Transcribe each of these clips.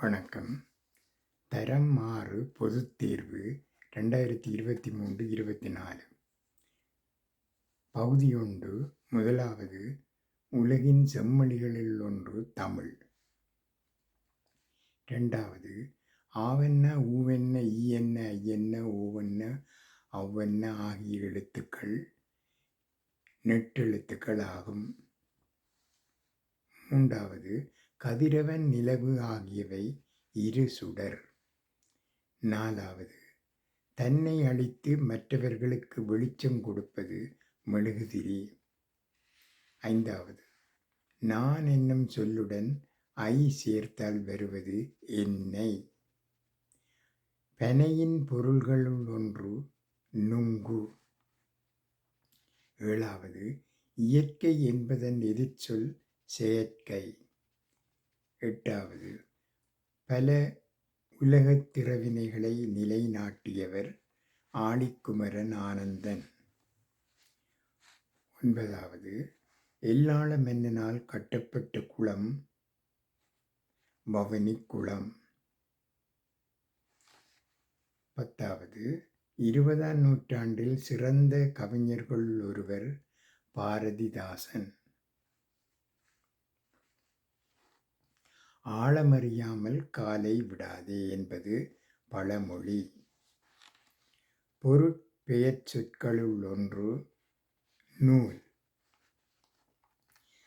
வணக்கம். தரம் ஆறு பொதுத் தேர்வு ரெண்டாயிரத்தி இருபத்தி மூன்று இருபத்தி நாலு. பகுதி ஒன்று முதலாவது. உலகின் செம்மொழிகளில் ஒன்று தமிழ். ரெண்டாவது ஆவென்ன ஊவென்ன ஈயென்ன ஐயென்ன ஓவென்ன அவ்வென்ன ஆகிய எழுத்துக்கள் நெட்டெழுத்துக்கள் ஆகும் மூன்றாவது. கதிரவன் நிலவு ஆகியவை இரு சுடர். நாலாவது தன்னை அழித்து மற்றவர்களுக்கு வெளிச்சம் கொடுப்பது மெழுகுதிரி. ஐந்தாவது நான் என்னும் சொல்லுடன் ஐ சேர்த்தால் வருவது என்னை. பெனையின் பொருள்களுள் ஒன்று நுங்கு. ஏழாவது இயற்கை என்பதன் எதிர்ச்சொல் செயற்கை. எட்டாவது. பல உலகத் திறவினைகளை நிலைநாட்டியவர் ஆணிக்குமரன் ஆனந்தன். ஒன்பதாவது. எல்லாள மன்னனால் கட்டப்பட்ட குளம் பவனி குளம். பத்தாவது. இருபதாம் நூற்றாண்டில் சிறந்த கவிஞர்களுள் ஒருவர் பாரதிதாசன். ஆழமறியாமல் காலை விடாதே என்பது பழமொழி. பொருட்பெயர் சொற்களுள் ஒன்று நூல்.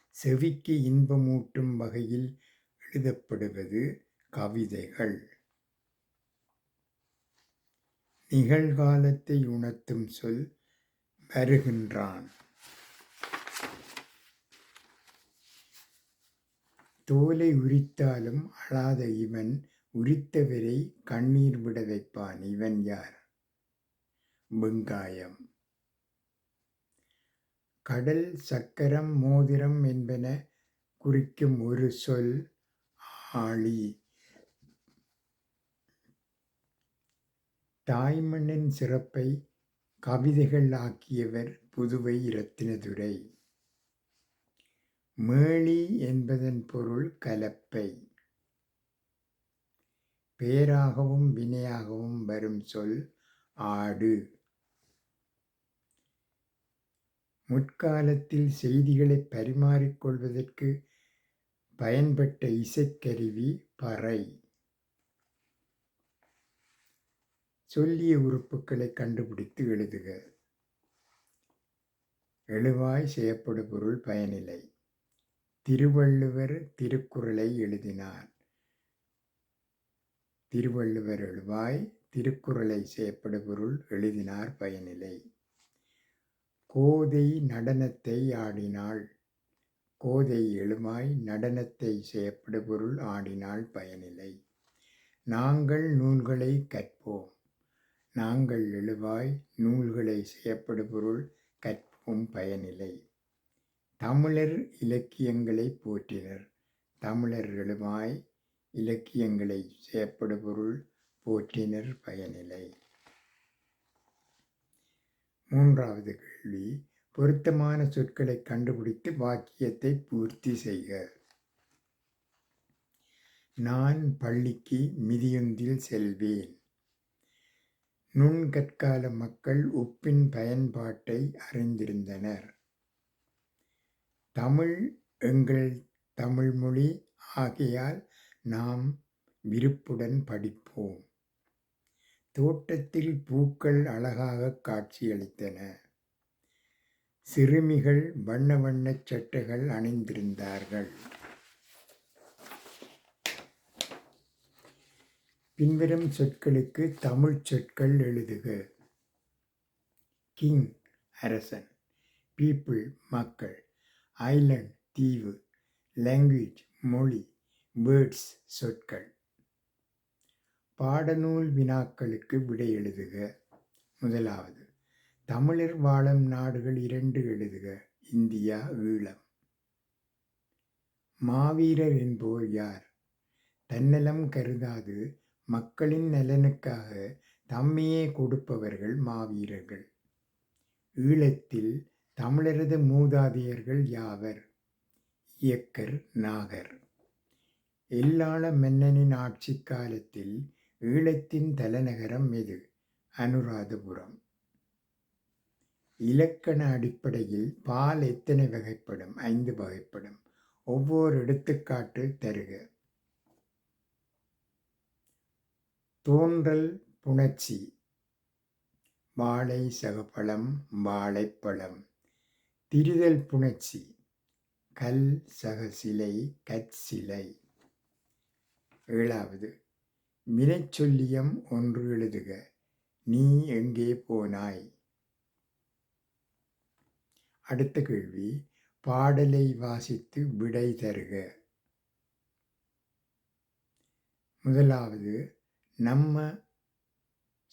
செவிக்கு இன்பமூட்டும் வகையில் எழுதப்படுவது கவிதைகள். நிகழ்காலத்தை உணர்த்தும் சொல் வருகின்றான். தோலை உரித்தாலும் அழாத இவன் உரித்தவரை கண்ணீர் விட வைப்பான். இவன் யார்? வெங்காயம். கடல் சக்கரம் மோதிரம் என்பன குறிக்கும் ஒரு சொல் ஆளி தாய்மண்ணின் சிறப்பை கவிதைகள் ஆக்கியவர் புதுவை இரத்தினதுரை. மேளி என்பதன் பொருள் கலப்பை. பேராகவும் வினையாகவும் வரும் சொல் ஆடு. முற்காலத்தில் செய்திகளை பரிமாறிக்கொள்வதற்கு பயன்பட்ட இசைக்கருவி பறை. சொல்லிய உறுப்புகளை கண்டுபிடித்து எழுதுக. எழுவாய் செய்யப்படும் பொருள் பயனில்லை திருவள்ளுவர் திருக்குறளை எழுதினார். திருவள்ளுவர் எழுவாய் திருக்குறளை செய்யப்படும் எழுதினார் பயனில்லை கோதை நடனத்தை ஆடினாள் கோதை எழுமாய் நடனத்தை செய்யப்படும் பொருள் ஆடினாள் பயனில்லை நாங்கள் நூல்களை கற்போம் நாங்கள் எழுவாய் நூல்களை செய்யப்படும் பொருள் கற்போம் பயனில்லை தமிழர் இலக்கியங்களை போற்றினர். தமிழர்களுமாய் இலக்கியங்களை செய்யப்படும் பொருள் போற்றினர் பயனிலை. மூன்றாவது கேள்வி பொருத்தமான சொற்களை கண்டுபிடித்து வாக்கியத்தை பூர்த்தி செய்க. நான் பள்ளிக்கு மிதியுந்தில் செல்வேன். நுண்கற்கால மக்கள் உப்பின் பயன்பாட்டை அறிந்திருந்தனர். தமிழ் எங்கள் தமிழ்மொழி ஆகையால் நாம் விருப்புடன் படிப்போம். தோட்டத்தில் பூக்கள் அழகாக காட்சியளித்தன. சிறுமிகள் வண்ண வண்ணச் சட்டைகள் அணிந்திருந்தார்கள். பின்வரும் சொற்களுக்கு தமிழ் சொற்கள் எழுதுக. கிங் அரசன் பீப்புள் மக்கள். ஐலண்ட் தீவு லாங்குவேஜ் மொழி வேர்ட்ஸ் சொற்கள். பாடநூல் வினாக்களுக்கு விடை எழுதுக. முதலாவது தமிழர் வாழும் நாடுகள் இரண்டு எழுதுக. இந்தியா ஈழம். மாவீரர் என்போர் யார்? தன்னலம் கருதாது மக்களின் நலனுக்காக தம்மையே கொடுப்பவர்கள் மாவீரர்கள். ஈழத்தில் தமிழரது மூதாதையர்கள் யாவர்? இயக்கர் நாகர். எல்லாள மன்னனின் ஆட்சி காலத்தில் ஈழத்தின் தலைநகரம் இது அனுராதபுரம். இலக்கண அடிப்படையில் பால் எத்தனை வகைப்படும்? ஐந்து வகைப்படும். ஒவ்வொரு எடுத்துக்காட்டு தருக. தோன்றல் புணர்ச்சி. வாழை சகப்பழம் வாழைப்பழம். திரிதல் புணர்ச்சி. கல் சக சிலை. கற்சிலை ஏழாவது வினைச்சொல்லியம் ஒன்று எழுதுக. நீ எங்கே போனாய்? அடுத்த கேள்வி பாடலை வாசித்து விடை தருக. முதலாவது நம்ம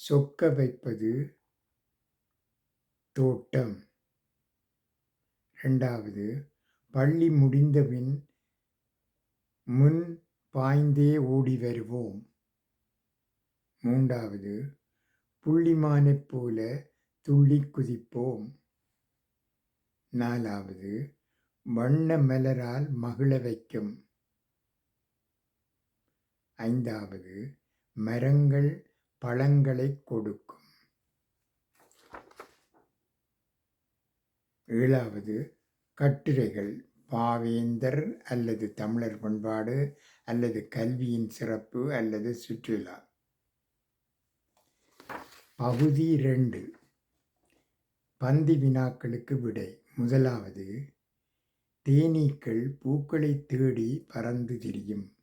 சொக்க வைப்பது தோட்டம். ரெண்டாவது பள்ளி முடிந்தபின் முன் பாய்ந்தே ஓடி வருவோம். மூன்றாவது புள்ளிமானைப் போல துள்ளி குதிப்போம். நாலாவது வண்ண மலரால் மகிழ வைக்கும். ஐந்தாவது மரங்கள் பழங்களை கொடுக்கும். ஏழாவது கட்டுரைகள். பாவேந்தர் அல்லது தமிழர் பண்பாடு அல்லது கல்வியின் சிறப்பு அல்லது சுற்றுலா. பகுதி ரெண்டு பந்தி வினாக்களுக்கு விடை. முதலாவது தேனீக்கள் பூக்களை தேடி பறந்து திரியும்.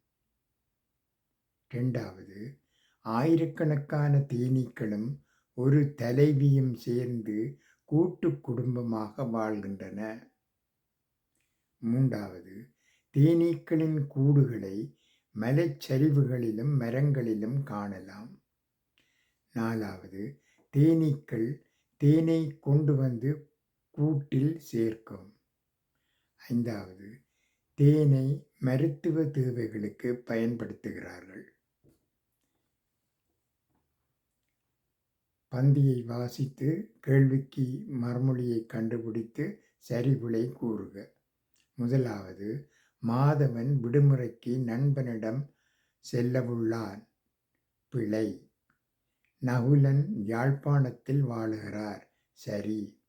இரண்டாவது ஆயிரக்கணக்கான தேனீக்களும் ஒரு தலைவியும் சேர்ந்து கூட்டு குடும்பமாக வாழ்கின்றன. மூன்றாவது தேனீக்களின் கூடுகளை மலைச்சரிவுகளிலும் மரங்களிலும் காணலாம். நாலாவது தேனீக்கள் தேனை கொண்டு வந்து கூட்டில் சேர்க்கும். ஐந்தாவது தேனை மருத்துவ தேவைகளுக்கு பயன்படுத்துகிறார்கள். பந்தியை வாசித்து கேள்விக்கு மறுமொழியை கண்டுபிடித்து சரிவிளை கூறுக. முதலாவது மாதவன் விடுமுறைக்கு நண்பனிடம் செல்லவுள்ளான். பிழை. நகுலன் யாழ்ப்பாணத்தில் வாழுகிறார். சரி.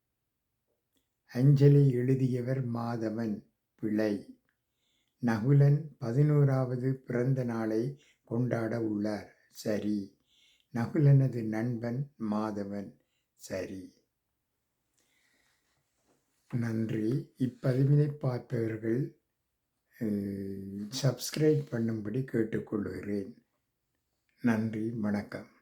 அஞ்சலி எழுதியவர் மாதவன். பிழை. நகுலன் பதினோராவது பிறந்த நாளை கொண்டாட உள்ளார். சரி. நகுலனது நண்பன் மாதவன். சரி. நன்றி. இப்பதிவினை பார்ப்பவர்கள் சப்ஸ்கிரைப் பண்ணும்படி கேட்டுக்கொள்கிறேன். நன்றி. வணக்கம்.